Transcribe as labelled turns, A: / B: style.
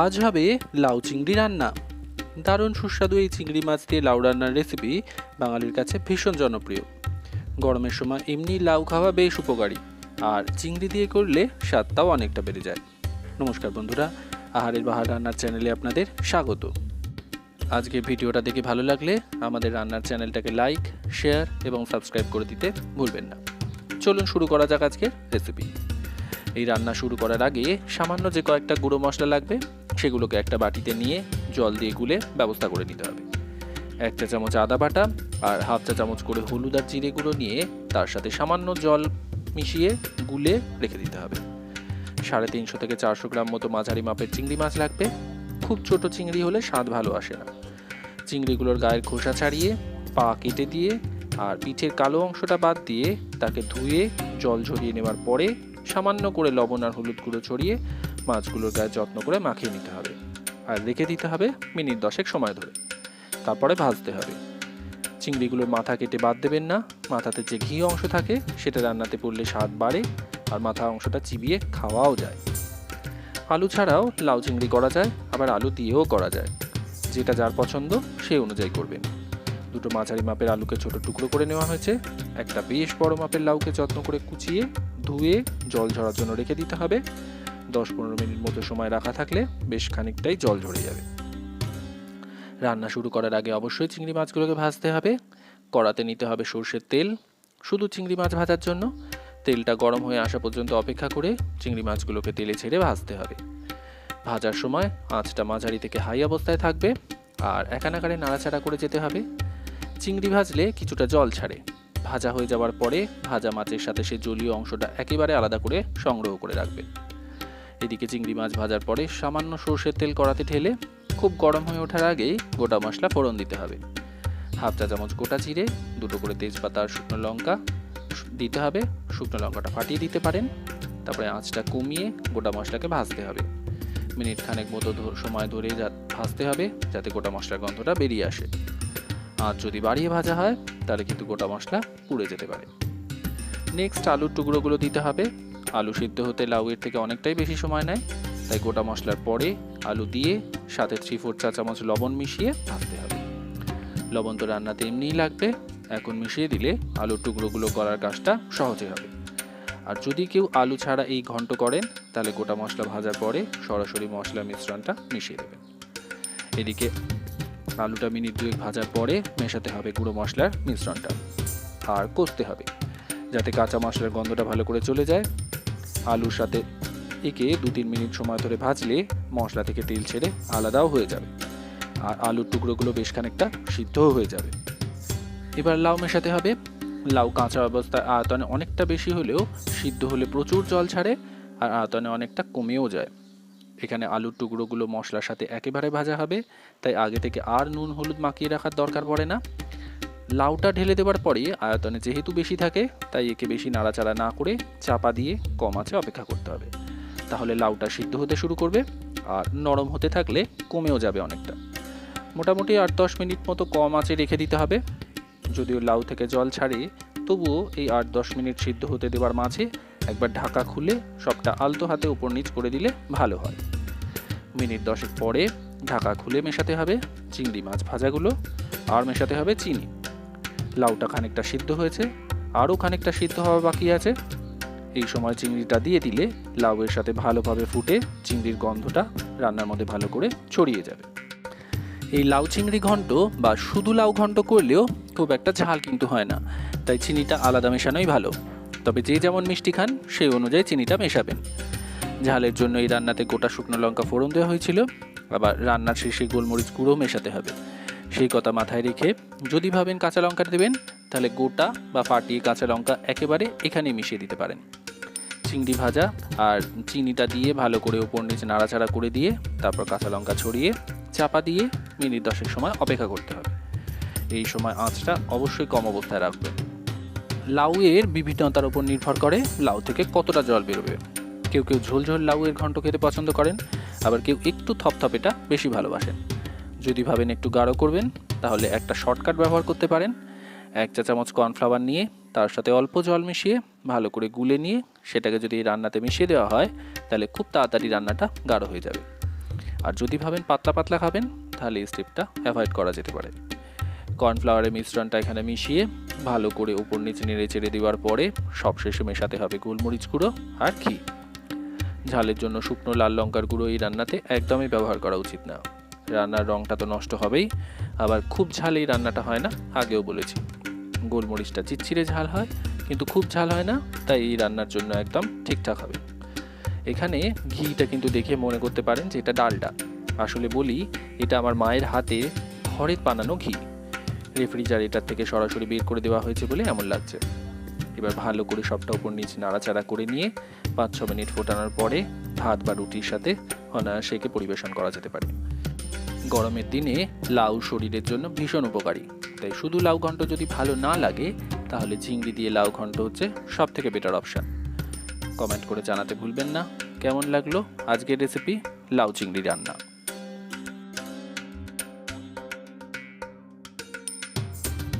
A: আজ হবে লাউ চিংড়ি রান্না। দারুণ সুস্বাদু এই চিংড়ি মাছ দিয়ে লাউ রান্নার রেসিপি বাঙালির কাছে ভীষণ জনপ্রিয়। গরমের সময় এমনি লাউ খাওয়া বেশ উপকারী, আর চিংড়ি দিয়ে করলে স্বাদটাও অনেকটা বেড়ে যায়। নমস্কার বন্ধুরা, আহারের বাহার রান্নার চ্যানেলে আপনাদের স্বাগত। আজকে ভিডিওটা দেখে ভালো লাগলে আমাদের রান্নার চ্যানেলটাকে লাইক শেয়ার এবং সাবস্ক্রাইব করে দিতে ভুলবেন না। চলুন শুরু করা যাক আজকের রেসিপি এই রান্না শুরু করার আগে সামান্য যে কয়েকটা গুঁড়ো মশলা লাগবে, সেগুলোকে একটা বাটিতে নিয়ে জল দিয়ে গুলে ব্যবস্থা করে নিতে হবে। এক চা চামচ আদা বাটা আর হাফ চা চামচ করে হলুদ আর জিরে গুঁড়ো নিয়ে তার সাথে সামান্য জল মিশিয়ে গুলে রেখে দিতে হবে। সাড়ে তিনশো থেকে চারশো গ্রাম মতো মাঝারি মাপের চিংড়ি মাছ লাগবে। খুব ছোট চিংড়ি হলে স্বাদ ভালো আসে না। চিংড়িগুলোর গায়ের খোসা ছাড়িয়ে পা কেটে দিয়ে আর পিঠের কালো অংশটা বাদ দিয়ে তাকে ধুয়ে জল ঝরিয়ে নেওয়ার পরে সামান্য করে লবণ আর হলুদ গুঁড়ো ছড়িয়ে মাছগুলোর গায়ে যত্ন করে মাখিয়ে নিতে হবে। আর রেখে দিতে হবে মিনিট দশেক সময় ধরে। তারপরে ভাজতে হবে। চিংড়িগুলোর মাথা কেটে বাদ দেবেন না। মাথাতে যে ঘি অংশ থাকে, সেটা রান্নাতে পড়লে স্বাদ বাড়ে আর মাথা অংশটা চিবিয়ে খাওয়াও যায়। আলু ছাড়াও লাউ চিংড়ি করা যায়, আবার আলু দিয়েও করা যায়। যেটা যার পছন্দ সেই অনুযায়ী করবেন। দুটো মাঝারি মাপের আলুকে ছোট টুকরো করে নেওয়া হয়েছে। একটা বেশ বড় মাপের লাউকে যত্ন করে কুচিয়ে, ধুয়ে, জল ঝরার জন্য রেখে দিতে হবে। দশ পনেরো মিনিট মতো সময় রাখা থাকলে বেশ খানিকটাই জল ঝরে যাবে। রান্না শুরু করার আগে অবশ্যই চিংড়ি মাছগুলোকে ভাজতে হবে। কড়াতে নিতে হবে সর্ষের তেল, শুধু চিংড়ি মাছ ভাজার জন্য। তেলটা গরম হয়ে আসা পর্যন্ত অপেক্ষা করে চিংড়ি মাছগুলোকে তেলে ছেড়ে ভাজতে হবে। ভাজার সময় আঁচটা মাঝারি থেকে হাই অবস্থায় থাকবে আর একানাকারে নাড়াচাড়া করে যেতে হবে। চিংড়ি ভাজলে কিছুটা জল ছাড়ে। ভাজা হয়ে যাওয়ার পরে ভাজা মাছের সাথে সে জলীয় অংশটা একেবারে আলাদা করে সংগ্রহ করে রাখবে। এদিকে চিংড়ি মাছ ভাজার পরে সামান্য সর্ষের তেল কড়াতে ঢেলে খুব গরম হয়ে ওঠার আগেই গোটা মশলা ফোড়ন দিতে হবে। হাফ চা চামচ গোটা জিরে, দুটো করে তেজপাতা আর শুকনো লঙ্কা দিতে হবে। শুকনো লঙ্কাটা ফাটিয়ে দিতে পারেন। তারপরে আঁচটা কমিয়ে গোটা মশলাকে ভাজতে হবে। মিনিট খানেক মতো সময় ধরে যা- ভাজতে হবে যাতে গোটা মশলার গন্ধটা বেরিয়ে আসে। আর যদি বাড়িয়ে ভাজা হয়, তাহলে কিন্তু গোটা মশলা পুড়ে যেতে পারে। নেক্সট আলুর টুকরোগুলো দিতে হবে। আলু সিদ্ধ হতে লাউয়ের থেকে অনেকটাই বেশি সময় নেয়, তাই গোটা মশলার পরে আলু দিয়ে সাথে থ্রি ফোর চা চামচ লবণ মিশিয়ে ভাজতে হবে। লবণ তো রান্নাতে এমনিই লাগবে, এখন মিশিয়ে দিলে আলুর টুকরোগুলো করার কাজটা সহজে হবে। আর যদি কেউ আলু ছাড়া এই ঘন্ট করেন, তাহলে গোটা মশলা ভাজার পরে সরাসরি মশলা মিশ্রণটা মিশিয়ে দেবেন। এদিকে আলুটা মিনিট দুয়েক ভাজার পরে মেশাতে হবে গুঁড়ো মশলার মিশ্রণটা। আর কষতে হবে, যাতে কাঁচা মশলার গন্ধটা ভালো করে চলে যায়। আলুর সাথে একে দু তিন মিনিট সময় ধরে ভাজলে মশলা থেকে তেল ছেড়ে আলাদাও হয়ে যাবে। আর আলুর টুকরোগুলো বেশ খানিকটা সিদ্ধও হয়ে যাবে। এবার লাউ মেশাতে হবে। লাউ কাঁচা অবস্থায় আয়তনে অনেকটা বেশি হলেও সিদ্ধ হলে প্রচুর জল ছাড়ে আর আয়তনে অনেকটা কমেও যায়। এখানে আলুর টুকরোগুলো মশলার সাথে একেবারে ভাজা হবে, তাই আগে থেকে আর নুন হলুদ মাখিয়ে রাখার দরকার পড়ে না। লাউটা ঢেলে দেওয়ার পরে আয়তনে যেহেতু বেশি থাকে, তাই একে বেশি নাড়াচাড়া না করে চাপা দিয়ে কম আছে অপেক্ষা করতে হবে। তাহলে লাউটা সিদ্ধ হতে শুরু করবে, আর নরম হতে থাকলে কমেও যাবে অনেকটা। মোটামুটি আট দশ মিনিট মতো কম আঁচে রেখে দিতে হবে। যদিও লাউ থেকে জল ছাড়ে, তবুও এই আট দশ মিনিট সিদ্ধ হতে দেওয়ার মাঝে একবার ঢাকা খুলে সবটা আলতো হাতে উপর নিচ করে দিলে ভালো হয়। মিনিট দশেক পরে ঢাকা খুলে মেশাতে হবে চিংড়ি মাছ ভাজাগুলো, আর মেশাতে হবে চিনি। লাউটা খানিকটা সিদ্ধ হয়েছে, আরও খানিকটা সিদ্ধ হওয়া বাকি আছে। এই সময় চিংড়িটা দিয়ে দিলে লাউয়ের সাথে ভালোভাবে ফুটে চিংড়ির গন্ধটা রান্নার মধ্যে ভালো করে ছড়িয়ে যাবে। এই লাউ চিংড়ি ঘন্ট বা শুধু লাউ ঘন্ট করলেও খুব একটা ঝাল কিন্তু হয় না, তাই চিনিটা আলাদা মেশানোই ভালো। তবে যে যেমন মিষ্টি খান, সেই অনুযায়ী চিনিটা মেশাবেন। ঝালের জন্য এই রান্নাতে গোটা শুকনো লঙ্কা ফোড়ন দেওয়া হয়েছিল। আবার রান্নার শেষে গোলমরিচ গুঁড়ো মেশাতে হবে। সেই কথা মাথায় রেখে যদি ভাবেন কাঁচা লঙ্কা দেবেন, তাহলে গোটা বা ফাটিয়ে কাঁচা লঙ্কা একেবারে এখানে মিশিয়ে দিতে পারেন। চিংড়ি ভাজা আর চিনিটা দিয়ে ভালো করে ওপর নিচে নাড়াচাড়া করে দিয়ে, তারপর কাঁচা লঙ্কা ছড়িয়ে চাপা দিয়ে মিনিট দশের সময় অপেক্ষা করতে হবে। এই সময় আঁচটা অবশ্যই কম অবস্থায় রাখবেন। লাউয়ের বিভিন্নতার উপর নির্ভর করে লাউ থেকে কতটা জল বেরোবে। কেউ কেউ ঝোলঝোল ঝোল লাউয়ের ঘন্ট খেতে পছন্দ করেন, আবার কেউ একটু থপথপেটা বেশি ভালোবাসেন। যদি ভাবেন একটু গাঢ় করবেন, তাহলে একটা শর্টকাট ব্যবহার করতে পারেন। এক চা চামচ কর্নফ্লাওয়ার নিয়ে, তার সাথে অল্প জল মিশিয়ে, ভালো করে গুলে নিয়ে, সেটাকে যদি রান্নাতে মিশিয়ে দেওয়া হয়, তাহলে খুব তাড়াতাড়ি রান্নাটা গাঢ় হয়ে যাবে। আর যদি ভাবেন পাতলা পাতলা খাবেন, তাহলে এই স্টেপটা অ্যাভয়েড করা যেতে পারে। কর্নফ্লাওয়ারের মিশ্রণটা এখানে মিশিয়ে ভালো করে উপর নিচে নেড়ে চেড়ে দেওয়ার পরে সবশেষে মেশাতে হবে গোলমরিচ গুঁড়ো আর ঘি। ঝালের জন্য শুকনো লাল লঙ্কার গুঁড়ো এই রান্নাতে একদমই ব্যবহার করা উচিত না। রান্নার রঙটা তো নষ্ট হবেই, আবার খুব ঝাল এই রান্নাটা হয় না, আগেও বলেছি। গোলমরিচটা চিটচিরে ঝাল হয়, কিন্তু খুব ঝাল হয় না, তাই এই রান্নার জন্য একদম ঠিকঠাক হবে। এখানে ঘিটা কিন্তু দেখে মনে করতে পারেন যে এটা ডালডা। আসলে বলি, এটা আমার মায়ের হাতে ঘরে বানানো ঘি। রেফ্রিজারেটার থেকে সরাসরি বের করে দেওয়া হয়েছে বলে এমন লাগছে। এবার ভালো করে সবটা উপর নিচে নাড়াচাড়া করে নিয়ে পাঁচ ছ মিনিট ফোটানোর পরে ভাত বা রুটির সাথে অনায়াসেকে পরিবেশন করা যেতে পারে। গরমের দিনে লাউ শরীরের জন্য ভীষণ উপকারী। তাই শুধু লাউ ঘন্ট যদি ভালো না লাগে, তাহলে চিংড়ি দিয়ে লাউ ঘন্ট হচ্ছে সব থেকে বেটার অপশান কমেন্ট করে জানাতে ভুলবেন না। কেমন লাগল আজকের রেসিপি লাউ চিংড়ি রান্না।